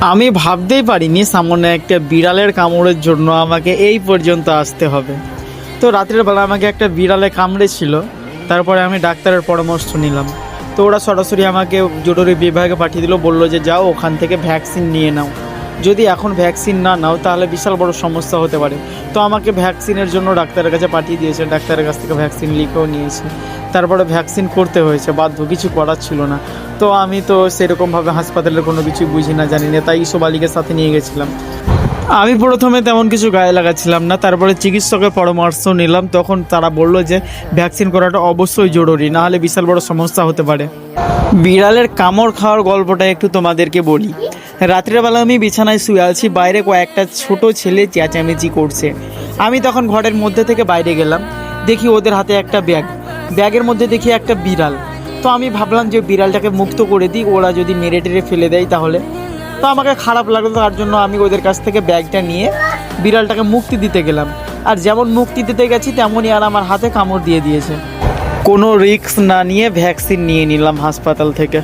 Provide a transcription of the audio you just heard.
আমি ভাবতেই পারিনি সামনে একটা বিড়ালের কামড়ের জন্য আমাকে এই পর্যন্ত আসতে হবে। তো রাত্রের বেলা আমাকে একটা বিড়ালে কামড়েছিল, তারপরে আমি ডাক্তারের পরামর্শ নিলাম। তো ওরা সরাসরি আমাকে জরুরি বিভাগে পাঠিয়ে দিল, বলল যে যাও ওখান থেকে ভ্যাকসিন নিয়ে নাও। যদি এখন ভ্যাকসিন না নাও, তাহলে বিশাল বড় সমস্যা হতে পারে। তো আমাকে ভ্যাকসিনের জন্য ডাক্তারের কাছে পাঠিয়ে দিয়েছে। ডাক্তারের কাছ থেকে ভ্যাকসিন লিখেও নিয়েছে। তারপরে ভ্যাকসিন করতে হয়েছে, বাধ্য, কিছু করার ছিল না। তো আমি তো সেরকমভাবে হাসপাতালের কোনো কিছু বুঝি না, জানি না। তাই ইসব আলীকে সাথে নিয়ে গেছিলাম। আমি প্রথমে তেমন কিছু গায়ে লাগাচ্ছিলাম না, তারপরে চিকিৎসকের পরামর্শ নিলাম, তখন তারা বলল যে ভ্যাকসিন করাটা অবশ্যই জরুরি, না হলে বিশাল বড় সমস্যা হতে পারে। বিড়ালের কামড় খাওয়ার গল্পটা একটু তোমাদেরকে বলি। রাত্রেবেলা আমি বিছানায় শুয়ে আছি, বাইরে কয়েকটা ছোট ছেলে চেঁচামেচি করছে। আমি তখন ঘরের মধ্যে থেকে বাইরে গেলাম, দেখি ওদের হাতে একটা ব্যাগ, ব্যাগের মধ্যে দেখি একটা বিড়াল। তো আমি ভাবলাম যে বিড়ালটাকে মুক্ত করে দিই, ওরা যদি মেরে টেরে ফেলে দেয় তাহলে। তো আমাকে খারাপ লাগল তার জন্য আমি ওদের কাছ থেকে ব্যাগটা নিয়ে বিড়ালটাকে মুক্তি দিতে গেলাম। আর যেমন মুক্তি দিতে গেছি, তেমনই আর আমার হাতে কামড় দিয়ে দিয়েছে। কোনো রিস্ক না নিয়ে ভ্যাকসিন নিয়ে নিলাম হাসপাতাল থেকে।